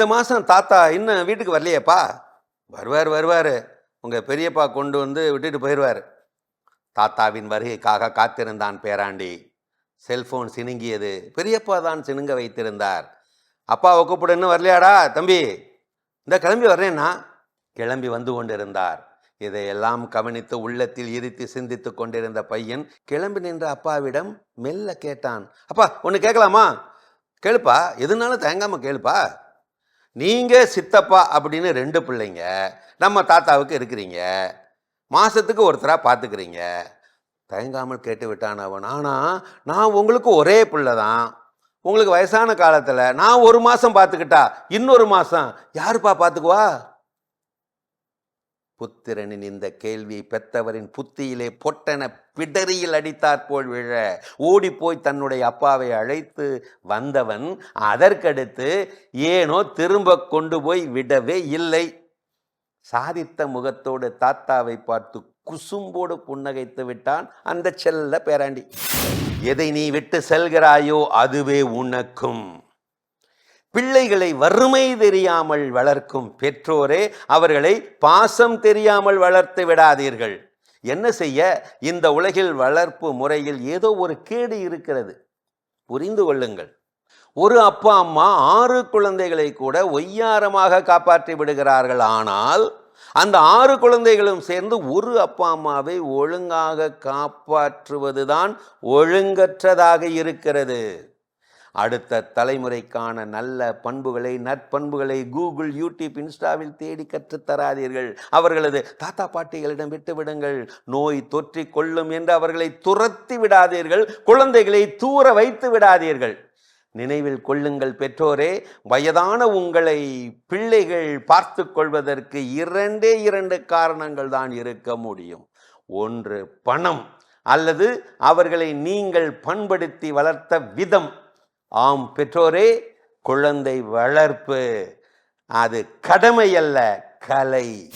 இந்த மாதம் தாத்தா இன்னும் வீட்டுக்கு வரலையேப்பா? வருவார் வருவார். உங்கள் பெரியப்பா கொண்டு வந்து விட்டுட்டு போயிடுவார் தாத்தாவின் வருகைக்காக காத்திருந்தான் பேராண்டி. செல்ஃபோன் சினுங்கியது. பெரியப்பா தான் சினுங்க வைத்திருந்தார். அப்பாவை கூப்பிட இன்னும் வரலையாடா தம்பி? இந்த கிளம்பி வர்றேன்னா? கிளம்பி வந்து கொண்டிருந்தார். இதையெல்லாம் கவனித்து உள்ளத்தில் இருத்தி சிந்தித்து கொண்டிருந்த பையன் கிளம்பி நின்ற அப்பாவிடம் மெல்ல கேட்டான். அப்பா ஒன்று கேட்கலாமா? கேளுப்பா. எதுனாலும் தயங்காமல் கேளுப்பா. நீங்கள் சித்தப்பா அப்படின்னு ரெண்டு பிள்ளைங்க நம்ம தாத்தாவுக்கு இருக்கிறீங்க மாதத்துக்கு ஒருத்தராக பார்த்துக்கிறீங்க தயங்காமல் கேட்டு விட்டான் அவன். ஆனால் நான் உங்களுக்கு ஒரே பிள்ளை தான். உங்களுக்கு வயசான காலத்தில் நான் ஒரு மாதம் பார்த்துக்கிட்டா இன்னொரு மாதம் யாருப்பா பார்த்துக்குவா புத்திரனின் இந்த கேள்வி பெத்தவரின் புத்தியிலே பொட்டென பிடரியில் அடித்தாற்போல் விழ. ஓடிப்போய் தன்னுடைய அப்பாவை அழைத்து வந்தவன் அதற்கடுத்து ஏனோ திரும்ப கொண்டு போய் விடவே இல்லை. சாதித்த முகத்தோடு தாத்தாவை பார்த்து குசும்போடு புன்னகைத்து விட்டான் அந்த செல்ல பேராண்டி. எதை நீ விட்டு செல்கிறாயோ அதுவே உனக்கும். பிள்ளைகளை வறுமை தெரியாமல் வளர்க்கும் பெற்றோரே அவர்களை பாசம் தெரியாமல் வளர்த்து விடாதீர்கள். என்ன செய்ய? இந்த உலகில் வளர்ப்பு முறையில் ஏதோ ஒரு கேடு இருக்கிறது. புரிந்து கொள்ளுங்கள். ஒரு அப்பா அம்மா ஆறு குழந்தைகளை கூட ஒய்யாரமாக காப்பாற்றி விடுகிறார்கள். ஆனால் அந்த ஆறு குழந்தைகளும் சேர்ந்து ஒரு அப்பா அம்மாவை ஒழுங்காக காப்பாற்றுவதுதான் ஒழுங்கற்றதாக இருக்கிறது. அடுத்த தலைமுறைக்கான நல்ல பண்புகளை நற்பண்புகளை கூகுள் யூடியூப் இன்ஸ்டாவில் தேடி கற்றுத் தராதீர்கள். அவர்களது தாத்தா பாட்டிகளிடம் விட்டு விடுங்கள். நோய் தொற்றி கொள்ளும் என்று அவர்களை துரத்தி விடாதீர்கள். குழந்தைகளை தூர வைத்து விடாதீர்கள். நினைவில் கொள்ளுங்கள் பெற்றோரே வயதான உங்களை பிள்ளைகள் பார்த்து கொள்வதற்கு இரண்டே இரண்டு காரணங்கள் தான் இருக்க முடியும். ஒன்று பணம் அல்லது அவர்களை நீங்கள் பண்படுத்தி வளர்த்த விதம். ஆம் பெற்றோரே குழந்தை வளர்ப்பு. அது கடமை அல்ல கலை.